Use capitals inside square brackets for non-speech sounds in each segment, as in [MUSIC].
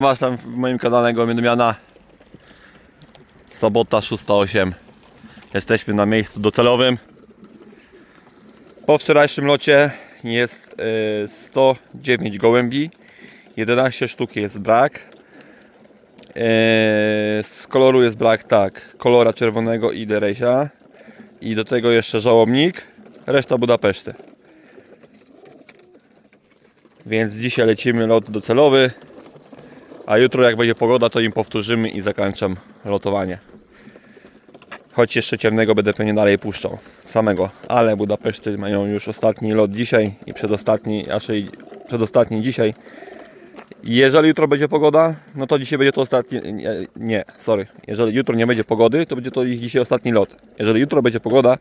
Was tam w moim kanale Gołębiadmiana Sobota 6.08 Jesteśmy na miejscu docelowym. Po wczorajszym locie jest y, 109 gołębi 11 sztuk jest brak. Y, Z koloru jest brak tak Kolora czerwonego i deresia I do tego jeszcze żałobnik Reszta Budapeszty. Więc dzisiaj lecimy lot docelowy a jutro jak będzie pogoda, to im powtórzymy i zakończam lotowanie. Choć jeszcze ciemnego będę pewnie dalej puszczał. Samego. Ale Budapeszty mają już ostatni lot dzisiaj i przedostatni, raczej przedostatni dzisiaj. Jeżeli jutro będzie pogoda, no to dzisiaj będzie to ostatni. Nie, nie, sorry. Jeżeli jutro nie będzie pogody, to będzie to ich dzisiaj ostatni lot. Jeżeli jutro będzie pogoda,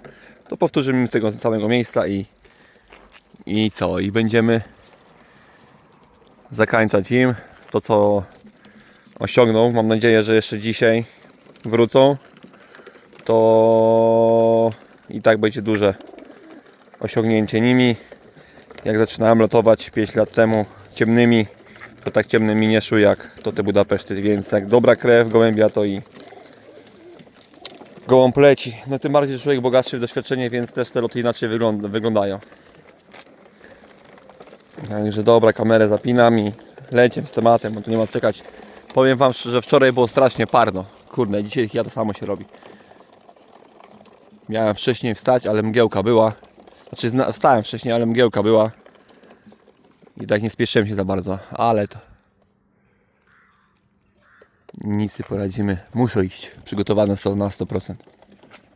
to powtórzymy z tego samego miejsca i. I co? I będziemy zakończać im to, co osiągną. Mam nadzieję, że jeszcze dzisiaj wrócą. To i tak będzie duże osiągnięcie nimi. Jak zaczynałem lotować 5 lat temu ciemnymi, to tak ciemne mi nie szły jak to te Budapeszty, więc jak dobra krew gołębia to i gołąb leci. No tym bardziej, człowiek bogatszy w doświadczenie, więc też te loty inaczej wygląda, wyglądają. Także dobra, kamerę zapinam i leciem z tematem, bo tu nie ma czekać. Powiem Wam że wczoraj było strasznie parno. Kurde, dzisiaj ja to samo się robi. Miałem wcześniej wstać, ale mgiełka była. Znaczy zna- wstałem wcześniej, ale mgiełka była. I tak nie spieszyłem się za bardzo, ale to... Nic nie poradzimy. Muszę iść. Przygotowane są na 100%.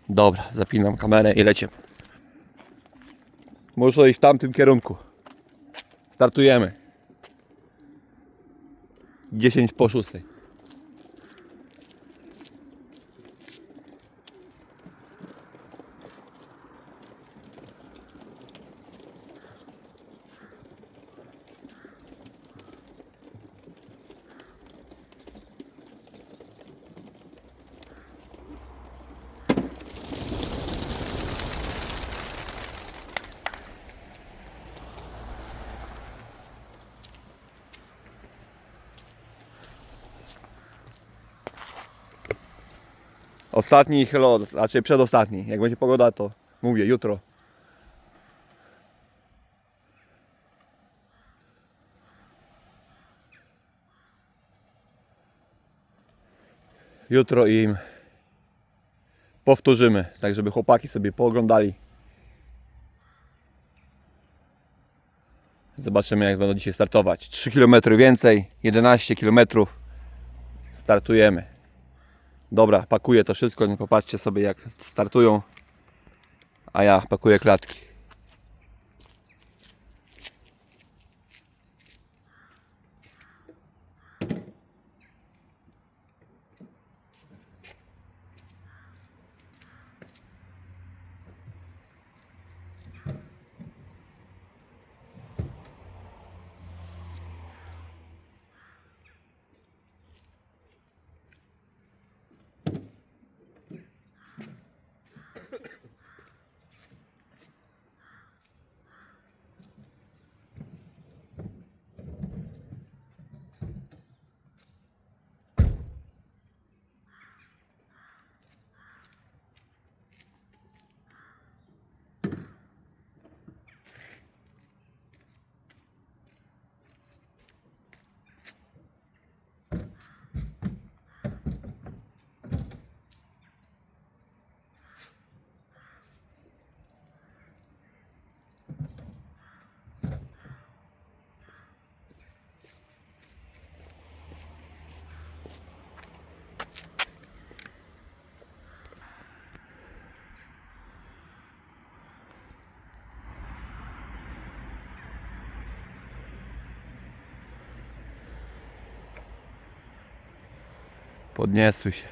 Dobra, zapinam kamerę i leciem. Muszę iść w tamtym kierunku. Startujemy. 10 po 6. Ostatni lot, raczej przedostatni. Jak będzie pogoda, to mówię jutro. Jutro im powtórzymy, tak żeby chłopaki sobie pooglądali. Zobaczymy jak będą dzisiaj startować. 3 km więcej, 11 km. Startujemy. Dobra, pakuję to wszystko, nie popatrzcie sobie jak startują. A ja pakuję klatki. Podniosły się.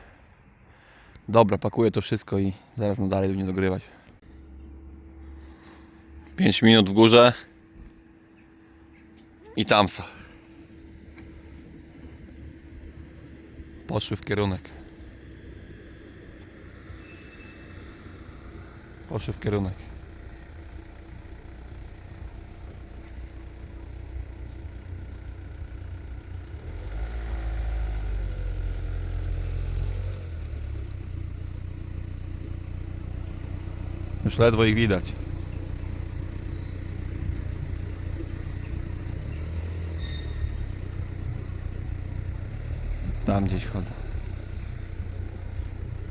Dobra, pakuję to wszystko i zaraz no dalej będzie dogrywać. 5 minut w górze. I tam są. Poszły w kierunek. Poszły w kierunek. Już ledwo ich widać. Tam gdzieś chodzę.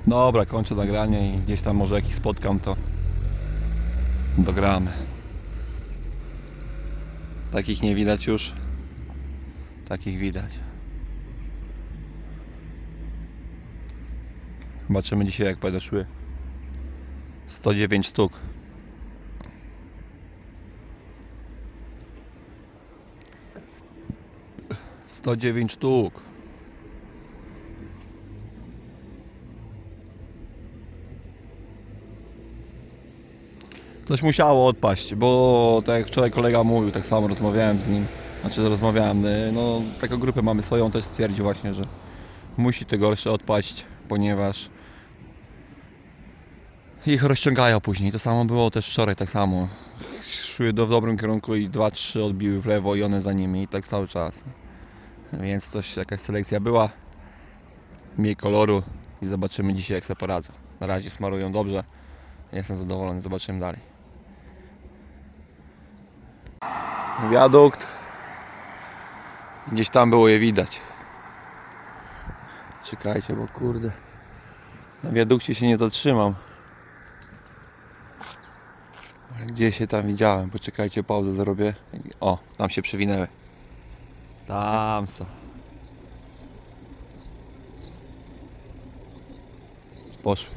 Dobra, kończę nagranie i gdzieś tam może jakiś spotkam to dogramy. Takich nie widać już. Takich widać. Zobaczymy dzisiaj jak będą szły. 109 sztuk. Sto dziewięć sztuk. Coś musiało odpaść, bo tak jak wczoraj kolega mówił, tak samo rozmawiałem z nim. Znaczy rozmawiałem, y, no taką grupę mamy swoją, też stwierdził właśnie, że musi te gorsze odpaść, ponieważ ich rozciągają później. To samo było też wczoraj, tak samo. Szły do, w dobrym kierunku i dwa, trzy odbiły w lewo i one za nimi i tak cały czas. Więc coś, jakaś selekcja była. Mniej koloru i zobaczymy dzisiaj jak sobie poradzą. Na razie smarują dobrze. Jestem zadowolony, zobaczymy dalej. Wiadukt. Gdzieś tam było je widać. Czekajcie, bo kurde. Na wiadukcie się nie zatrzymam. Gdzie się tam widziałem? Poczekajcie, pauzę zrobię. O, tam się przewinęły. Tam są. Poszły.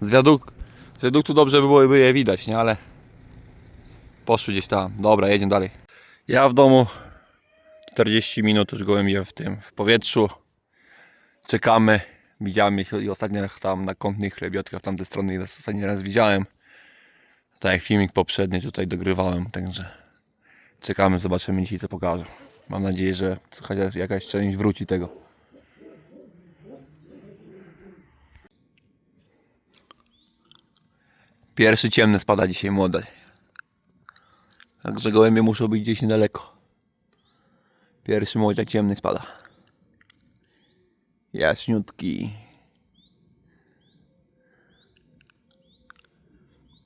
Z, wiaduk z wiaduktu dobrze by było by je widać, nie? Ale poszły gdzieś tam. Dobra, jedziemy dalej. Ja w domu 40 minut już gołębie w tym, w powietrzu. Czekamy. Widziałem ich i ostatnio tam na kątnych chlebiotkach w tamtej strony ich ostatni raz widziałem. Tak jak filmik poprzedni tutaj dogrywałem, także czekamy, zobaczymy dzisiaj co pokażą. Mam nadzieję, że chociaż jakaś część wróci tego. Pierwszy ciemny spada dzisiaj młody. Także gołębie muszą być gdzieś niedaleko. Pierwszy młodziak ciemny spada. Jaśniutki.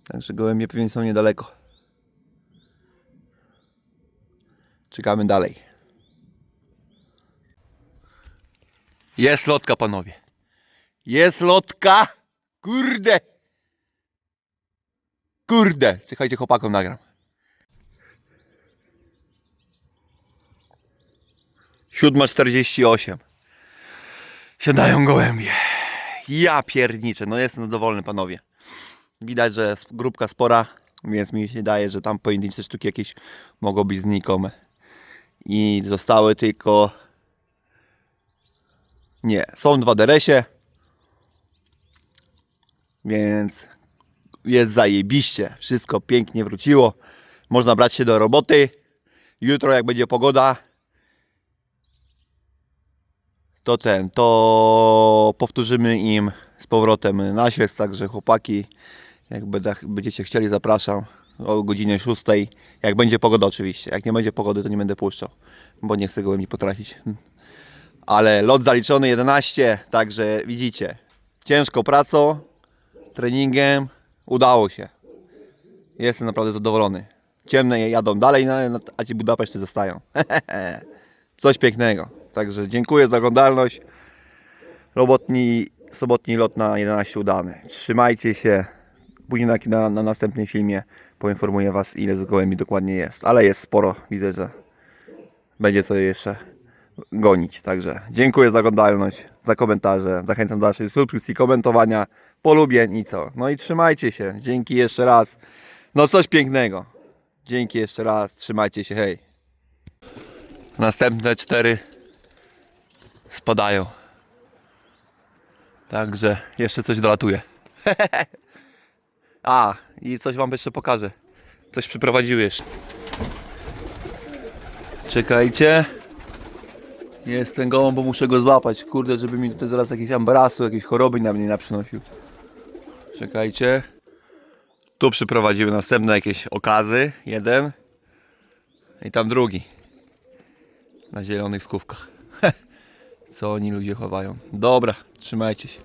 Także gołębie pewnie są niedaleko. Czekamy dalej. Jest lotka, panowie. Jest lotka. Kurde. Kurde. Czekajcie, chłopakom nagram. Siódma czterdzieści osiem. Siadają gołębie. Ja pierniczę, no jestem zadowolony panowie. Widać, że grupka spora, więc mi się daje, że tam pojedyncze sztuki jakieś mogą być znikome. I zostały tylko... Nie, są dwa deresie. Więc jest zajebiście. Wszystko pięknie wróciło. Można brać się do roboty. Jutro jak będzie pogoda, to ten, to powtórzymy im z powrotem nasiec, także chłopaki, jak będziecie chcieli, zapraszam o godzinie 6, jak będzie pogoda oczywiście, jak nie będzie pogody, to nie będę puszczał, bo nie chcę gołębi potrafić. Ale lot zaliczony 11, także widzicie, ciężką pracą, treningiem, udało się. Jestem naprawdę zadowolony. Ciemne jadą dalej, a ci Budapeszty zostają. [LAUGHS] Coś pięknego. Także dziękuję za oglądalność. Robotni, sobotni lot na 11 udany. Trzymajcie się. Później na, na, na następnym filmie poinformuję Was ile z gołębi dokładnie jest. Ale jest sporo. Widzę, że będzie co jeszcze gonić. Także dziękuję za oglądalność, za komentarze. Zachęcam do dalszej subskrypcji, komentowania, polubień i co. No i trzymajcie się. Dzięki jeszcze raz. No coś pięknego. Dzięki jeszcze raz. Trzymajcie się. Hej. Następne cztery spadają. Także jeszcze coś dolatuje. [LAUGHS] A, i coś wam jeszcze pokażę. Coś przyprowadziły jeszcze. Czekajcie. Jest ten gołąb, bo muszę go złapać. Kurde, żeby mi tutaj zaraz jakieś ambarasu, jakieś choroby na mnie naprzynosił. Czekajcie. Tu przyprowadziły następne jakieś okazy. Jeden. I tam drugi. Na zielonych skówkach. Co oni ludzie chowają. Dobra, trzymajcie się.